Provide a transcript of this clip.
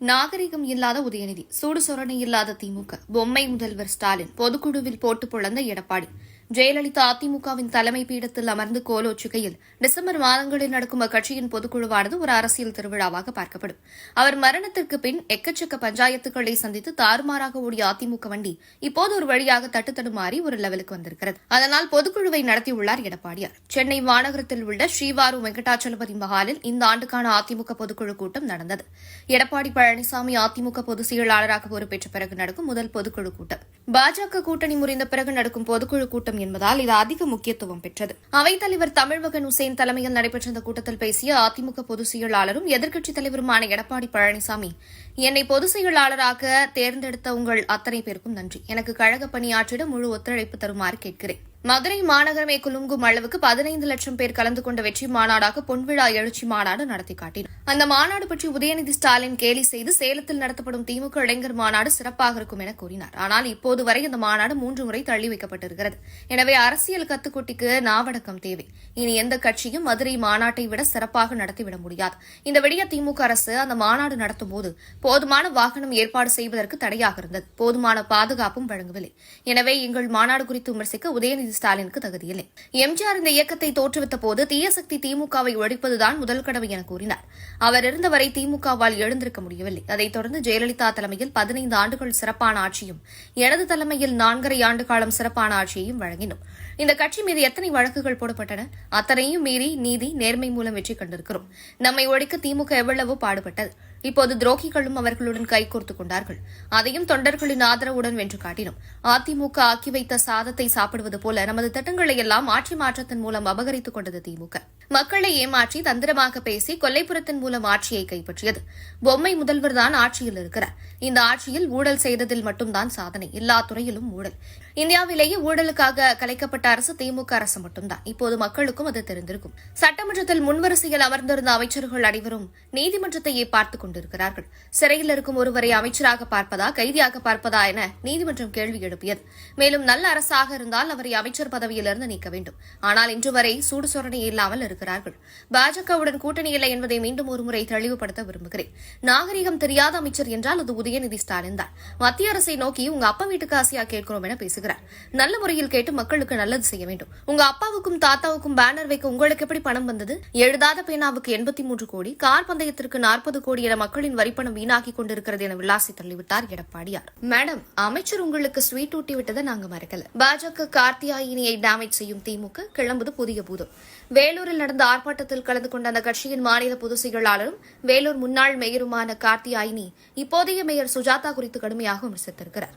நாகரிகம் இல்லாத உதயநிதி சூடு சொரணை இல்லாத திமுக பொம்மை முதல்வர் ஸ்டாலின் பொதுக்குழுவில் போட்டு பொழந்த எடப்பாடி. ஜெயலலிதா அதிமுகவின் தலைமை பீடத்தில் அமர்ந்து கோலோச்சுகையில் டிசம்பர் மாதங்களில் நடக்கும் அக்கட்சியின் பொதுக்குழுவானது ஒரு அரசியல் திருவிழாவாக பார்க்கப்படும். அவர் மரணத்திற்கு பின் எக்கச்சக்க பஞ்சாயத்துக்களை சந்தித்து தாறுமாறாக ஓடிய அதிமுக வண்டி இப்போது ஒரு வழியாக தட்டுத்தடுமாறி ஒரு லெவலுக்கு வந்திருக்கிறது. அதனால் பொதுக்குழுவை நடத்தியுள்ளார் எடப்பாடியார். சென்னை மாநகரத்தில் உள்ள ஸ்ரீவாரு வெங்கடாச்சலபதி மஹாலில் இந்த ஆண்டுக்கான அதிமுக பொதுக்குழு கூட்டம் நடந்தது. எடப்பாடி பழனிசாமி அதிமுக பொதுச் செயலாளராக பொறுப்பேற்ற பிறகு நடக்கும் முதல் பொதுக்குழு கூட்டம். பாஜக கூட்டணி முறிந்த பிறகு நடக்கும் பொதுக்குழு கூட்டம் என்பதால் இது அதிக முக்கியத்துவம் பெற்றது. அவைத்தலைவர் தமிழ்மகன் உசேன் தலைமையில் நடைபெற்ற இந்த கூட்டத்தில் பேசிய அதிமுக பொதுச் செயலாளரும் எதிர்க்கட்சித் தலைவருமான எடப்பாடி பழனிசாமி என்னை பொதுச் செயலாளராக தேர்ந்தெடுத்த உங்கள் அத்தனை பேருக்கும் நன்றி. எனக்கு கழக பணியாற்றிட முழு ஒத்துழைப்பு தருமாறு கேட்கிறேன். மதுரை மாநகரமே குலுங்கும் அளவுக்கு பதினைந்து லட்சம் பேர் கலந்து கொண்ட வெற்றி மாநாடாக பொன்விழா எழுச்சி மாநாடு நடத்தி காட்டினார். அந்த மாநாடு பற்றி உதயநிதி ஸ்டாலின் கேலி செய்து சேலத்தில் நடத்தப்படும் திமுக இளைஞர் மாநாடு சிறப்பாக இருக்கும் என கூறினார். ஆனால் இப்போது வரை இந்த மாநாடு மூன்று முறை தள்ளி வைக்கப்பட்டிருக்கிறது. எனவே அரசியல் கத்துக்குட்டிக்கு நாவடக்கம் தேவை. இனி எந்த கட்சியும் மதுரை மாநாட்டை விட சிறப்பாக நடத்திவிட முடியாது. இந்த விடிய திமுக அரசு அந்த மாநாடு நடத்தும் போது போதுமான வாகனம் ஏற்பாடு செய்வதற்கு தடையாக இருந்தது. போதுமான பாதுகாப்பும் வழங்கவில்லை. எனவே எங்கள் மாநாடு குறித்து விமர்சிக்க உதயநிதி உதயநிதி ஸ்டாலினுக்கு தகுதியில்லை. எம்ஜிஆர் இந்த இயக்கத்தை தோற்றுவித்த போது தீயசக்தி திமுகவை ஒழிப்பதுதான் முதல் கடமை என கூறினார். அவர் இருந்தவரை திமுகவால் எழுந்திருக்க முடியவில்லை. அதைத் தொடர்ந்து ஜெயலலிதா தலைமையில் பதினைந்து ஆண்டுகள் சிறப்பான ஆட்சியும் எனது தலைமையில் நான்கரை ஆண்டு காலம் சிறப்பான ஆட்சியையும் வழங்கினோம். இந்த கட்சி மீது எத்தனை வழக்குகள் போடப்பட்டன? அத்தனையும் மீறி நீதி நேர்மை மூலம் வெற்றி கண்டிருக்கிறோம். நம்மை ஒழிக்க திமுக எவ்வளவோ பாடுபட்டது. இப்போது துரோகிகளும் அவர்களுடன் கைகோர்த்துக் கொண்டார்கள். அதையும் தொண்டர்களின் ஆதரவுடன் வென்று காட்டினோம். அதிமுக ஆக்கி வைத்த சாதத்தை சாப்பிடுவது போல நமது திட்டங்களை எல்லாம் ஆட்சி மாற்றத்தின் மூலம் அபகரித்துக் கொண்டது திமுக. மக்களை ஏமாற்றி தந்திரமாக பேசி கொல்லைப்புறத்தின் மூலம் ஆட்சியை கைப்பற்றியது. பொம்மை முதல்வர் தான் ஆட்சியில் இருக்கிறார். இந்த ஆட்சியில் ஊழல் செய்ததில் மட்டும்தான் சாதனை. எல்லா துறையிலும் ஊழல். இந்தியாவிலேயே ஊழலுக்காக கலைக்கப்பட்ட அரசு திமுக அரசு மட்டும்தான். இப்போது மக்களுக்கும் அது தெரிந்திருக்கும். சட்டமன்றத்தில் முன்வரிசையில் அமர்ந்திருந்த அமைச்சர்கள் அனைவரும் நீதிமன்றத்தையே பார்த்துக் கொண்டிருக்கிறார்கள். சிறையில் இருக்கும் ஒருவரை அமைச்சராக பார்ப்பதா கைதியாக பார்ப்பதா என நீதிமன்றம் கேள்வி எழுப்பியது. மேலும் நல்ல அரசாக இருந்தால் அவரை அமைச்சர் பதவியிலிருந்து நீக்க வேண்டும். ஆனால் இன்று வரை சூடு சொரணை இல்லாமல் இருக்கிறார்கள். பாஜகவுடன் கூட்டணி இல்லை என்பதை மீண்டும் ஒருமுறை தெளிவுபடுத்த விரும்புகிறேன். நாகரிகம் தெரியாத அமைச்சர் என்றால் அது உதயநிதி ஸ்டாலின் தான். மத்திய அரசை நோக்கி உங்க அப்பா வீட்டுக்கு ஆசையா கேட்கிறோம் என பேசுகிறார் நல்ல முறையில் கேட்டு மக்களுக்கு நல்லது செய்ய வேண்டும். உங்க அப்பாவுக்கும் தாத்தாவுக்கும் பேனர் வைக்க உங்களுக்கு எப்படி பணம் வந்தது? எழுதாத பேனாவுக்கு எண்பத்தி மூன்று கோடி கார் பந்தயத்திற்கு நாற்பது கோடி என மக்களின் வரிப்பணம் வீணாக்கி கொண்டிருக்கிறது என விளாசி தள்ளிவிட்டார் எடப்பாடியார். மேடம் அமைச்சர் உங்களுக்கு ஸ்வீட் ஊட்டி விட்டதை நாங்க மறக்கல. பாஜக கார்த்தியாயினியை டேமேஜ் செய்யும் திமுக கிளம்புது புதிய பூதம். வேலூரில் நடந்த ஆர்ப்பாட்டத்தில் கலந்து கொண்ட அந்த கட்சியின் மாநில பொதுச் செயலாளரும் வேலூர் முன்னாள் மேயருமான கார்த்தியாயினி இப்போதைய மேயர் சுஜாதா குறித்து கடுமையாக விமர்சித்திருக்கிறார்.